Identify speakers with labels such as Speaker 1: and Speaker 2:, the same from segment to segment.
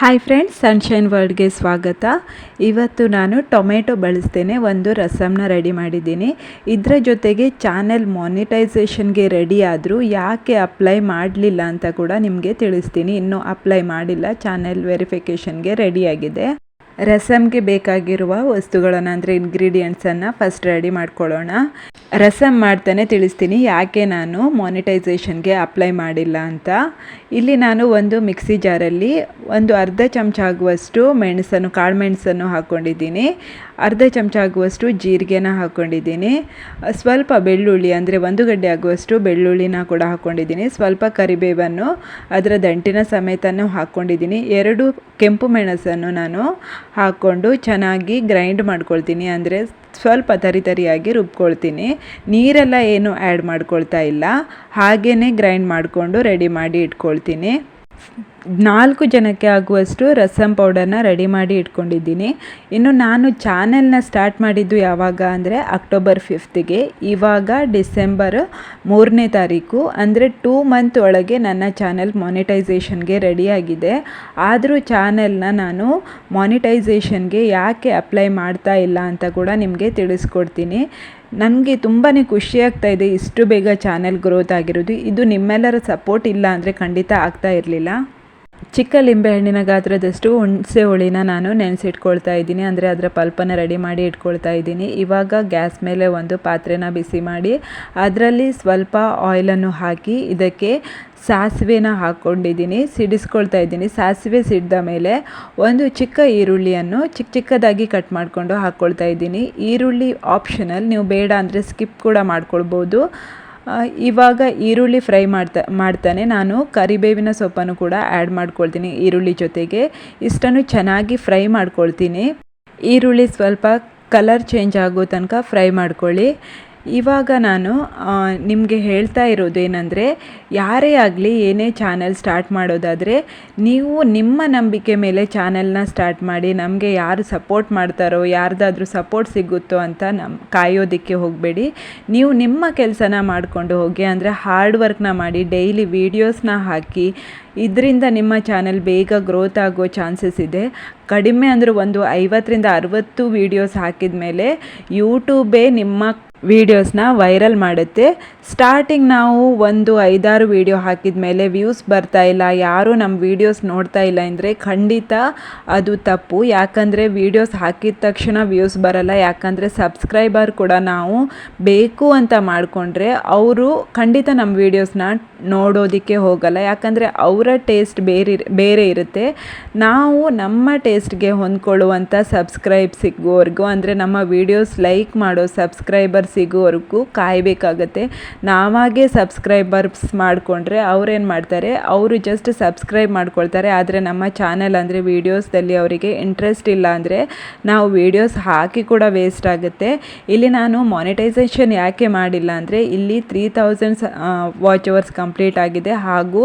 Speaker 1: Hi friends sunshine ವರ್ಲ್ಡ್ಗೆ ಸ್ವಾಗತ. ಇವತ್ತು ನಾನು ಟೊಮೆಟೊ ಬಳಸ್ತೇನೆ, ಒಂದು ರಸಮ್ನ ರೆಡಿ ಮಾಡಿದ್ದೀನಿ. ಇದರ ಜೊತೆಗೆ ಚಾನೆಲ್ ಮಾನಿಟೈಸೇಷನ್ಗೆ ರೆಡಿ ಆದರೂ ಯಾಕೆ ಅಪ್ಲೈ ಮಾಡಲಿಲ್ಲ ಅಂತ ಕೂಡ ನಿಮಗೆ ತಿಳಿಸ್ತೀನಿ. ಇನ್ನೂ ಅಪ್ಲೈ ಮಾಡಿಲ್ಲ ಚಾನೆಲ್ ವೆರಿಫಿಕೇಷನ್ಗೆ ರೆಡಿಯಾಗಿದೆ ರಸಮ್ಗೆ ಬೇಕಾಗಿರುವ ವಸ್ತುಗಳನ್ನು, ಅಂದರೆ ಇಂಗ್ರೀಡಿಯೆಂಟ್ಸನ್ನು ಫಸ್ಟ್ ರೆಡಿ ಮಾಡ್ಕೊಳ್ಳೋಣ. ರಸಮ್ ಮಾಡ್ತಾನೆ ತಿಳಿಸ್ತೀನಿ. ಯಾಕೆ ನಾನು ಮಾನಿಟೈಸೇಷನ್ಗೆ ಅಪ್ಲೈ ಮಾಡಿಲ್ಲ ಅಂತ. ಇಲ್ಲಿ ನಾನು ಒಂದು ಮಿಕ್ಸಿ ಜಾರಲ್ಲಿ ಒಂದು ಅರ್ಧ ಚಮಚ ಆಗುವಷ್ಟು ಮೆಣಸನ್ನು, ಕಾಳು ಮೆಣಸನ್ನು ಹಾಕ್ಕೊಂಡಿದ್ದೀನಿ ಅರ್ಧ ಚಮಚ ಆಗುವಷ್ಟು ಜೀರಿಗೆನ ಹಾಕ್ಕೊಂಡಿದ್ದೀನಿ ಸ್ವಲ್ಪ ಬೆಳ್ಳುಳ್ಳಿ, ಅಂದರೆ ಒಂದು ಗಡ್ಡೆ ಆಗುವಷ್ಟು ಬೆಳ್ಳುಳ್ಳಿನ ಕೂಡ ಹಾಕ್ಕೊಂಡಿದ್ದೀನಿ ಸ್ವಲ್ಪ ಕರಿಬೇವನ್ನು ಅದರ ದಂಟಿನ ಸಮೇತನೂ ಹಾಕ್ಕೊಂಡಿದ್ದೀನಿ ಎರಡು ಕೆಂಪು ಮೆಣಸನ್ನು ನಾನು ಹಾಕ್ಕೊಂಡು ಚೆನ್ನಾಗಿ ಗ್ರೈಂಡ್ ಮಾಡ್ಕೊಳ್ತೀನಿ. ಅಂದರೆ ಸ್ವಲ್ಪ ತರಿತರಿಯಾಗಿ ರುಬ್ಕೊಳ್ತೀನಿ. ನೀರೆಲ್ಲ ಏನು ಆ್ಯಡ್ ಮಾಡ್ಕೊಳ್ತಾ ಇಲ್ಲ. ಹಾಗೇ ಗ್ರೈಂಡ್ ಮಾಡಿಕೊಂಡು ರೆಡಿ ಮಾಡಿ ಇಟ್ಕೊಳ್ತೀನಿ. ನಾಲ್ಕು ಜನಕ್ಕೆ ಆಗುವಷ್ಟು ರಸಮ್ ಪೌಡರ್ನ ರೆಡಿ ಮಾಡಿ ಇಟ್ಕೊಂಡಿದ್ದೀನಿ. ಇನ್ನು ನಾನು ಚಾನೆಲ್ನ ಸ್ಟಾರ್ಟ್ ಮಾಡಿದ್ದು ಯಾವಾಗ ಅಂದರೆ ಅಕ್ಟೋಬರ್ ಫಿಫ್ತಿಗೆ ಇವಾಗ ಡಿಸೆಂಬರ್ ಮೂರನೇ ತಾರೀಕು. ಅಂದರೆ ಟೂ ಮಂತ್ ಒಳಗೆ ನನ್ನ ಚಾನೆಲ್ ಮಾನಿಟೈಸೇಷನ್ಗೆ ರೆಡಿಯಾಗಿದೆ ಆದರೂ ಚಾನೆಲ್ನ ನಾನು ಮಾನಿಟೈಸೇಷನ್ಗೆ ಯಾಕೆ ಅಪ್ಲೈ ಮಾಡ್ತಾ ಇಲ್ಲ ಅಂತ ಕೂಡ ನಿಮಗೆ ತಿಳಿಸ್ಕೊಡ್ತೀನಿ. ನನಗೆ ತುಂಬಾ ಖುಷಿ ಆಗ್ತಾ ಇದೆ ಇಷ್ಟು ಬೇಗ ಚಾನೆಲ್ ಗ್ರೋತ್ ಆಗಿರೋದು. ಇದು ನಿಮ್ಮೆಲ್ಲರ ಸಪೋರ್ಟ್ ಇಲ್ಲ ಅಂದರೆ ಖಂಡಿತ ಆಗ್ತಾ ಇರಲಿಲ್ಲ. ಚಿಕ್ಕ ಲಿಂಬೆಹಣ್ಣಿನ ಗಾತ್ರದಷ್ಟು ಹುಣಸೆ ಹುಳಿನ ನಾನು ನೆನೆಸಿಟ್ಕೊಳ್ತಾ ಇದ್ದೀನಿ. ಅಂದರೆ ಅದರ ಪಲ್ಪನ ರೆಡಿ ಮಾಡಿ ಇಟ್ಕೊಳ್ತಾ ಇದ್ದೀನಿ. ಇವಾಗ ಗ್ಯಾಸ್ ಮೇಲೆ ಒಂದು ಪಾತ್ರೆನ ಬಿಸಿ ಮಾಡಿ, ಅದರಲ್ಲಿ ಸ್ವಲ್ಪ ಆಯಿಲನ್ನು ಹಾಕಿ ಇದಕ್ಕೆ ಸಾಸಿವೆನ ಹಾಕ್ಕೊಂಡಿದ್ದೀನಿ. ಸಿಡಿಸ್ಕೊಳ್ತಾ ಇದ್ದೀನಿ. ಸಾಸಿವೆ ಸಿಡ್ದ ಮೇಲೆ ಒಂದು ಚಿಕ್ಕ ಈರುಳ್ಳಿಯನ್ನು ಚಿಕ್ಕ ಚಿಕ್ಕದಾಗಿ ಕಟ್ ಮಾಡಿಕೊಂಡು ಹಾಕ್ಕೊಳ್ತಾ ಇದ್ದೀನಿ. ಈರುಳ್ಳಿ ಆಪ್ಷನಲ್ ನೀವು ಬೇಡ ಅಂದರೆ ಸ್ಕಿಪ್ ಕೂಡ ಮಾಡ್ಕೊಳ್ಬೋದು. ಇವಾಗ ಈರುಳ್ಳಿ ಫ್ರೈ ಮಾಡ್ತಾ, ಮಾಡ್ತಾನೆ. ನಾನು ಕರಿಬೇವಿನ ಸೊಪ್ಪನ್ನು ಕೂಡ ಆ್ಯಡ್ ಮಾಡ್ಕೊಳ್ತೀನಿ ಈರುಳ್ಳಿ ಜೊತೆಗೆ. ಇಷ್ಟನ್ನು ಚೆನ್ನಾಗಿ ಫ್ರೈ ಮಾಡ್ಕೊಳ್ತೀನಿ. ಈರುಳ್ಳಿ ಸ್ವಲ್ಪ ಕಲರ್ ಚೇಂಜ್ ಆಗೋ ತನಕ ಫ್ರೈ ಮಾಡ್ಕೊಳ್ಳಿ. ಇವಾಗ ನಾನು ನಿಮಗೆ ಹೇಳ್ತಾ ಇರೋದೇನೆಂದರೆ ಯಾರೇ ಆಗಲಿ ಏನೇ ಚಾನೆಲ್ ಸ್ಟಾರ್ಟ್ ಮಾಡೋದಾದರೆ, ನೀವು ನಿಮ್ಮ ನಂಬಿಕೆ ಮೇಲೆ ಚಾನೆಲ್ನ ಸ್ಟಾರ್ಟ್ ಮಾಡಿ, ನಮಗೆ ಯಾರು ಸಪೋರ್ಟ್ ಮಾಡ್ತಾರೋ, ಯಾರ್ದಾದ್ರೂ ಸಪೋರ್ಟ್ ಸಿಗುತ್ತೋ ಅಂತ ನಮ್ಮ ಕಾಯೋದಕ್ಕೆ ಹೋಗಬೇಡಿ. ನೀವು ನಿಮ್ಮ ಕೆಲಸನ ಮಾಡಿಕೊಂಡು ಹೋಗಿ, ಅಂದರೆ ಹಾರ್ಡ್ ವರ್ಕ್ನ ಮಾಡಿ, ಡೈಲಿ ವೀಡಿಯೋಸ್ನ ಹಾಕಿ, ಇದರಿಂದ ನಿಮ್ಮ ಚಾನೆಲ್ ಬೇಗ ಗ್ರೋತ್ ಆಗೋ ಚಾನ್ಸಸ್ ಇದೆ. ಕಡಿಮೆ ಅಂದರೆ ಒಂದು ಐವತ್ತರಿಂದ ಅರವತ್ತು ವೀಡಿಯೋಸ್ ಹಾಕಿದ ಮೇಲೆ ಯೂಟ್ಯೂಬೇ ನಿಮ್ಮ ವೀಡಿಯೋಸ್ನ ವೈರಲ್ ಮಾಡುತ್ತೆ. ಸ್ಟಾರ್ಟಿಂಗ್ ನಾವು ಒಂದು ಐದಾರು ವೀಡಿಯೋ ಹಾಕಿದ ಮೇಲೆ ವ್ಯೂಸ್ ಬರ್ತಾ ಇಲ್ಲ. ಯಾರೂ ನಮ್ಮ ವೀಡಿಯೋಸ್ ನೋಡ್ತಾ ಇಲ್ಲ ಅಂದರೆ ಖಂಡಿತ ಅದು ತಪ್ಪು. ಯಾಕಂದರೆ ವೀಡಿಯೋಸ್ ಹಾಕಿದ ತಕ್ಷಣ ವ್ಯೂಸ್ ಬರಲ್ಲ. ಯಾಕಂದರೆ ಸಬ್ಸ್ಕ್ರೈಬರ್ ಕೂಡ ನಾವು ಬೇಕು ಅಂತ ಮಾಡಿಕೊಂಡ್ರೆ ಅವರು ಖಂಡಿತ ನಮ್ಮ ವೀಡಿಯೋಸ್ನ ನೋಡೋದಕ್ಕೆ ಹೋಗಲ್ಲ. ಯಾಕಂದರೆ ಅವರ ಟೇಸ್ಟ್ ಬೇರೆ ಬೇರೆ ಇರುತ್ತೆ. ನಾವು ನಮ್ಮ ಟೇಸ್ಟ್ಗೆ ಹೊಂದ್ಕೊಳ್ಳುವಂಥ ಸಬ್ಸ್ಕ್ರೈಬ್ ಸಿಗೋವರೆಗೂ ಅಂದರೆ ನಮ್ಮ ವೀಡಿಯೋಸ್ ಲೈಕ್ ಮಾಡೋ ಸಬ್ಸ್ಕ್ರೈಬರ್ ಸಿಗೋವರೆಗೂ ಕಾಯಬೇಕಾಗತ್ತೆ. ನಾವಾಗೇ ಸಬ್ಸ್ಕ್ರೈಬರ್ಸ್ ಮಾಡಿಕೊಂಡ್ರೆ ಅವ್ರೇನು ಮಾಡ್ತಾರೆ? ಅವರು ಜಸ್ಟ್ ಸಬ್ಸ್ಕ್ರೈಬ್ ಮಾಡ್ಕೊಳ್ತಾರೆ. ಆದರೆ ನಮ್ಮ ಚಾನೆಲ್ ಅಂದರೆ ವೀಡಿಯೋಸ್ದಲ್ಲಿ ಅವರಿಗೆ ಇಂಟ್ರೆಸ್ಟ್ ಇಲ್ಲ ಅಂದರೆ ನಾವು ವೀಡಿಯೋಸ್ ಹಾಕಿ ಕೂಡ ವೇಸ್ಟ್ ಆಗುತ್ತೆ. ಇಲ್ಲಿ ನಾನು ಮಾನಿಟೈಸೇಷನ್ ಯಾಕೆ ಮಾಡಿಲ್ಲ ಅಂದರೆ ಇಲ್ಲಿ three thousand watch hours complete ಆಗಿದೆ. ಹಾಗೂ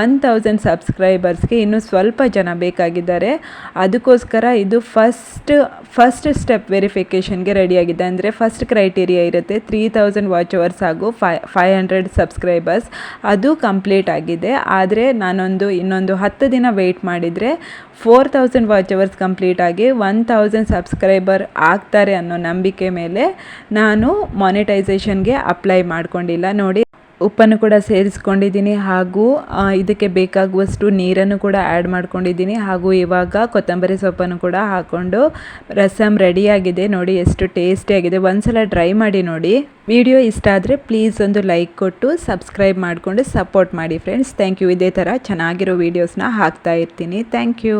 Speaker 1: ಒನ್ ತೌಸಂಡ್ ಸಬ್ಸ್ಕ್ರೈಬರ್ಸ್ಗೆ ಇನ್ನೂ ಸ್ವಲ್ಪ ಜನ ಬೇಕಾಗಿದ್ದಾರೆ. ಅದಕ್ಕೋಸ್ಕರ ಇದು ಫಸ್ಟ್ ಫಸ್ಟ್ ಸ್ಟೆಪ್ ವೆರಿಫಿಕೇಷನ್ಗೆ ರೆಡಿಯಾಗಿದೆ ಅಂದರೆ ಫಸ್ಟ್ ಕ್ರೈಟೀರಿಯಾ ಇರುತ್ತೆ ತ್ರೀ ತೌಸಂಡ್ ವಾಚ್ ಅವರ್ಸ್ ಹಾಗೂ ಫೈ ಫೈವ್ ಹಂಡ್ರೆಡ್ ಸಬ್ಸ್ಕ್ರೈಬರ್ಸ್ ಅದು ಕಂಪ್ಲೀಟ್ ಆಗಿದೆ. ಆದರೆ ನಾನೊಂದು, ಇನ್ನೊಂದು ಹತ್ತು ದಿನ ವೆಯ್ಟ್ ಮಾಡಿದರೆ four thousand watch hours complete ಆಗಿ ಒನ್ ತೌಸಂಡ್ ಸಬ್ಸ್ಕ್ರೈಬರ್ ಆಗ್ತಾರೆ ಅನ್ನೋ ನಂಬಿಕೆ ಮೇಲೆ ನಾನು ಮಾನಿಟೈಸೇಷನ್ಗೆ ಅಪ್ಲೈ ಮಾಡ್ಕೊಂಡಿಲ್ಲ. ನೋಡಿ ಉಪ್ಪನ್ನು ಕೂಡ ಸೇರಿಸ್ಕೊಂಡಿದ್ದೀನಿ ಹಾಗೂ ಇದಕ್ಕೆ ಬೇಕಾಗುವಷ್ಟು ನೀರನ್ನು ಕೂಡ ಆ್ಯಡ್ ಮಾಡ್ಕೊಂಡಿದ್ದೀನಿ ಹಾಗೂ ಇವಾಗ ಕೊತ್ತಂಬರಿ ಸೊಪ್ಪನ್ನು ಕೂಡ ಹಾಕ್ಕೊಂಡು ರಸಮ್ ರೆಡಿಯಾಗಿದೆ. ನೋಡಿ ಎಷ್ಟು ಟೇಸ್ಟಿಯಾಗಿದೆ ಒಂದ್ಸಲ ಟ್ರೈ ಮಾಡಿ ನೋಡಿ. ವಿಡಿಯೋ ಇಷ್ಟ ಆದರೆ ಪ್ಲೀಸ್ ಒಂದು ಲೈಕ್ ಕೊಟ್ಟು ಸಬ್ಸ್ಕ್ರೈಬ್ ಮಾಡಿಕೊಂಡು ಸಪೋರ್ಟ್ ಮಾಡಿ ಫ್ರೆಂಡ್ಸ್ ಥ್ಯಾಂಕ್ ಯು ಇದೇ ಥರ ಚೆನ್ನಾಗಿರೋ ವೀಡಿಯೋಸ್ನ ಹಾಕ್ತಾ ಇರ್ತೀನಿ. Thank you